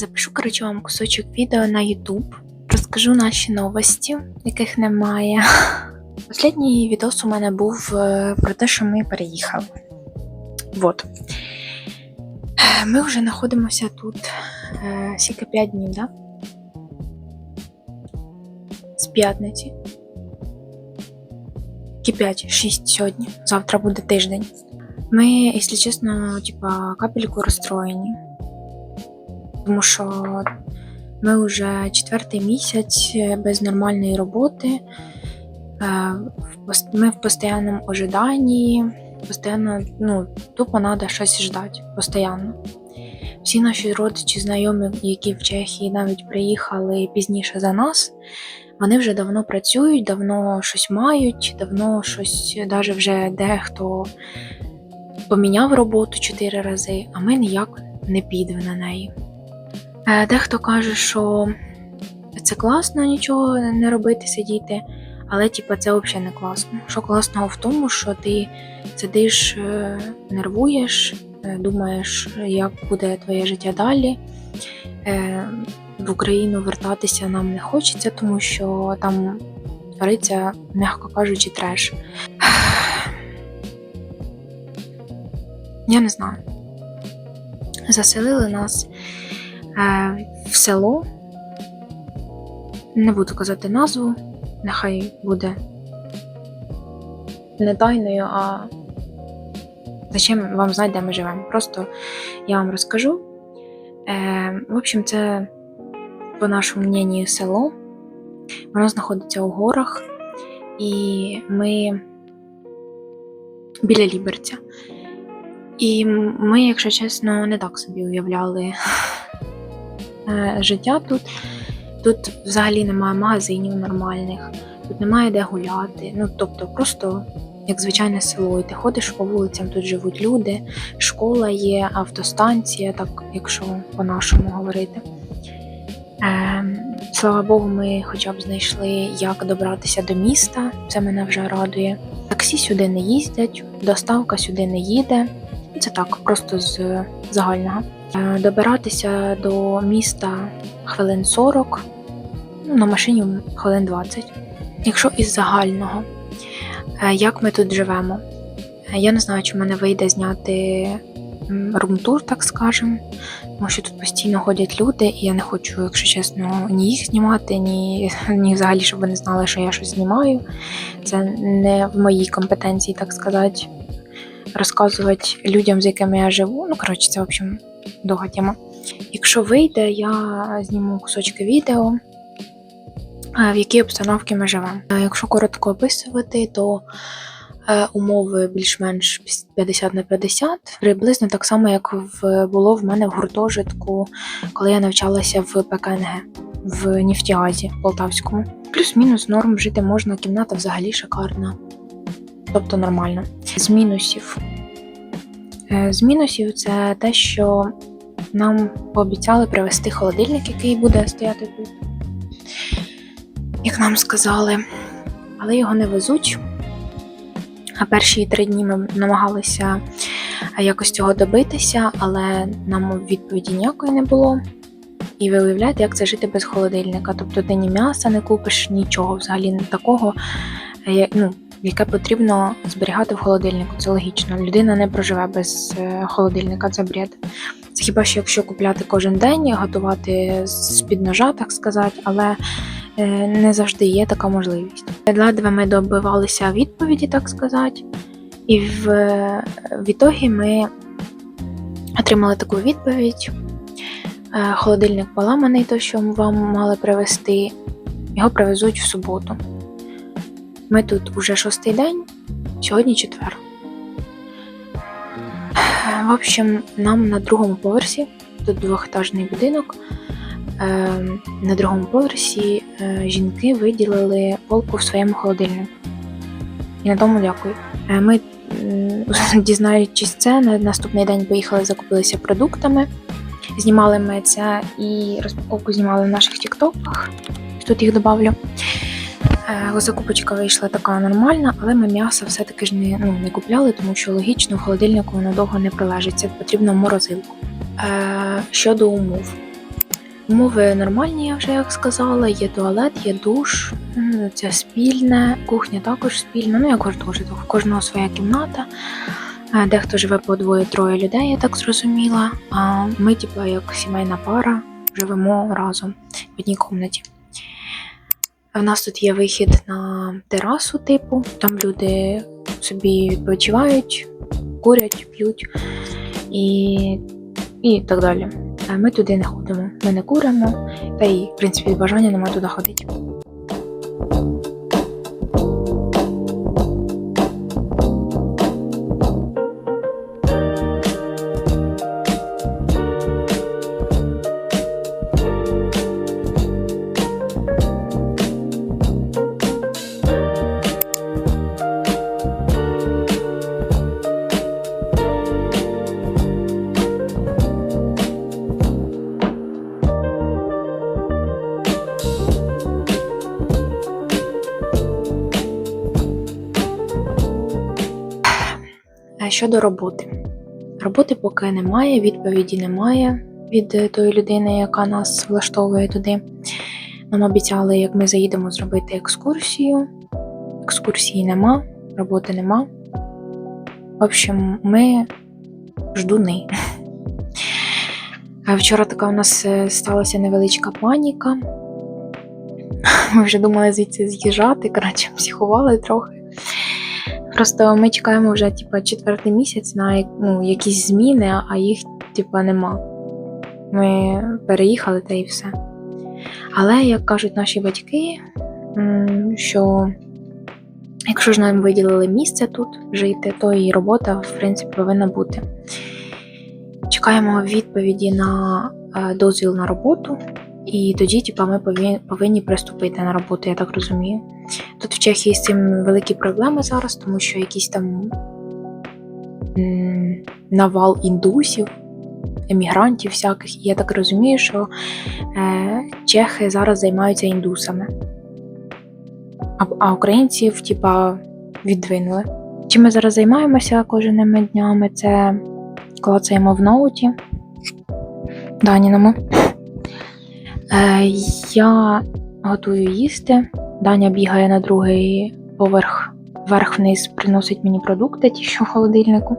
Запишу, коротше, вам кусочок відео на YouTube. Розкажу наші новості, яких немає. Останній відос у мене був е, про те, що ми переїхали. Вот. Ми вже знаходимося тут е, скільки 5 днів, да? З п'ятниці. Які 5, 6 сьогодні. Завтра буде тиждень. Ми, якщо чесно, типа, капельку розстроєні. Тому що ми вже четвертий місяць без нормальної роботи. Е, Ми в постійному ожиданні, постійно, ну, тупо треба щось ждати, постійно. Всі наші родичі, знайомі, які в Чехії навіть приїхали пізніше за нас, вони вже давно працюють, давно щось мають, давно щось, навіть вже дехто поміняв роботу чотири рази, а ми ніяк не підемо на неї. Е, Дехто каже, що це класно нічого не робити, сидіти, але типу, це взагалі не класно. Що класного в тому, що ти сидиш, е, нервуєш, е, думаєш, як буде твоє життя далі. В Україну вертатися нам не хочеться, тому що там твориться, м'яко кажучи, треш. Я не знаю. Заселили нас в село. Не буду казати назву, нехай буде не тайною, а зачем вам знати, де ми живемо. Просто я вам розкажу. Е, в общем, це, по нашому мнению, село. Воно знаходиться у горах, і ми біля Ліберця. І ми, якщо чесно, не так собі уявляли е, життя тут. Тут взагалі немає магазинів нормальних, тут немає де гуляти. Ну, тобто, просто як звичайне село. І ти ходиш по вулицям, тут живуть люди, школа є, автостанція, так якщо по-нашому говорити. Е, слава Богу, ми хоча б знайшли, як добратися до міста. Це мене вже радує. Таксі сюди не їздять, доставка сюди не їде. Це так, просто з загального. Е, Добиратися до міста хвилин 40, ну, на машині хвилин 20. Якщо із загального, е, як ми тут живемо? Е, Я не знаю, чи в мене вийде зняти румтур, так скажемо, тому що тут постійно ходять люди, і я не хочу, якщо чесно, ні їх знімати, ні, ні взагалі, щоб вони знали, що я щось знімаю. Це не в моїй компетенції, так сказати розказувати людям, з якими я живу. Ну, коротше, це, в общем, довга тема. Якщо вийде, я зніму кусочки відео, е, в якій обстановці ми живемо. Е, Якщо коротко описувати, то е, умови більш-менш 50 на 50, приблизно так само, як в, було в мене в гуртожитку, коли я навчалася в ПКНГ в Нефтіазі Полтавському. Плюс-мінус норм жити можна, кімната взагалі шикарна. Тобто нормально. З мінусів. Е, З мінусів це те, що нам пообіцяли привезти холодильник, який буде стояти тут. Як нам сказали, але його не везуть. А перші три дні ми намагалися якось цього добитися, але нам відповіді ніякої не було. І ви як це жити без холодильника. Тобто ти ні м'яса не купиш, нічого взагалі не такого, е, ну, яке потрібно зберігати в холодильнику. Це логічно. Людина не проживе без е, холодильника, це бред. Це хіба що якщо купляти кожен день, готувати з-під ножа, так сказати, але е, не завжди є така можливість. Ледве ми добивалися відповіді, так сказати, і в, в ітогі ми отримали таку відповідь. Е, Холодильник поламаний, то що вам мали привезти, його привезуть в суботу. Ми тут уже шостий день, сьогодні четвер. Е, В общем, нам на другому поверсі, тут двохетажний будинок. е, На другому поверсі е, жінки виділили полку в своєму холодильнику. І на тому дякую. Ми, дізнаючись це, на наступний день поїхали, закупилися продуктами. Знімали ми це і розпаковку знімали в наших тіктоках. Тут їх добавлю. Е, Закупочка вийшла така нормальна, але ми м'ясо все-таки ж не, ну, не купляли, тому що логічно в холодильнику воно довго не пролежить. Це потрібно морозилку. Е, щодо умов. Умови нормальні, я вже як сказала. Є туалет, є душ, це спільне, кухня також спільна. Ну, як гуртожиток, в кожного своя кімната. Е, Дехто живе по двоє-троє людей, я так зрозуміла. А ми, типу, як сімейна пара, живемо разом в одній кімнаті. У нас тут є вихід на терасу, типу, там люди собі відпочивають, курять, п'ють і, і так далі. А ми туди не ходимо. Ми не куримо, та й, в принципі, бажання немає туди ходити. Щодо роботи. Роботи поки немає, відповіді немає від е, тої людини, яка нас влаштовує туди. Нам обіцяли, як ми заїдемо зробити екскурсію. Екскурсії нема, роботи нема. В общем, ми ждуни. Вчора така у нас е, сталася невеличка паніка. Ми вже думали звідси з'їжджати, коротше, психували трохи. Просто ми чекаємо вже типу, четвертий місяць на ну, якісь зміни, а їх типу, нема. Ми переїхали та і все. Але, як кажуть наші батьки, що якщо ж нам виділили місце тут жити, то і робота, в принципі, повинна бути. Чекаємо відповіді на е, дозвіл на роботу, і тоді, типу, ми повинні приступити на роботу, я так розумію. Тут в Чехії з цим великі проблеми зараз, тому що якийсь там навал індусів, емігрантів всяких. І я так розумію, що е, чехи зараз займаються індусами, а, а українців, типа, віддвинули. Чим ми зараз займаємося кожними днями? Це клацаємо в ноуті Даніному. Е, я готую їсти. Даня бігає на другий поверх, вверх-вниз, приносить мені продукти, ті, що в холодильнику.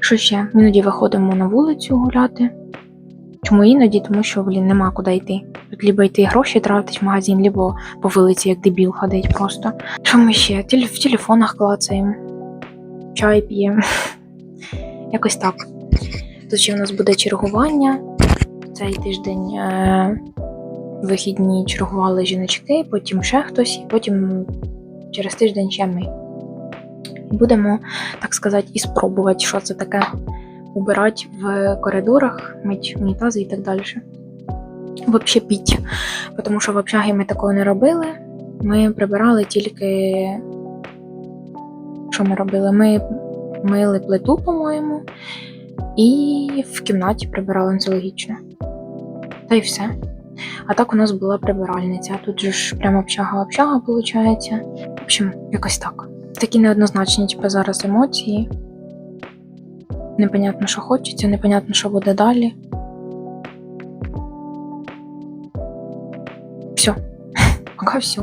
Що ще? Іноді виходимо на вулицю гуляти. Чому іноді? Тому що, блін, нема куди йти. Тут либо йти гроші тратить в магазин, либо по вулиці, як дебіл, ходить просто. Що ми ще? Теле- В телефонах клацаємо, чай п'ємо. Якось так. Тут ще в нас буде чергування. Цей тиждень е- вихідні чергували жіночки, потім ще хтось, і потім через тиждень ще ми. Будемо, так сказати, і спробувати, що це таке убирати в коридорах, мить унітази і так далі. Взагалі піть. Тому що в общагі ми такого не робили. Ми прибирали тільки. Що ми робили? Ми мили плиту, по-моєму, і в кімнаті прибирали це логічно. Та й все. А так у нас була прибиральниця. Тут же ж прямо общага-общага, виходить. В общем, якось так. Такі неоднозначні, типу, зараз емоції. Непонятно, що хочеться, непонятно, що буде далі. Все. Пока все.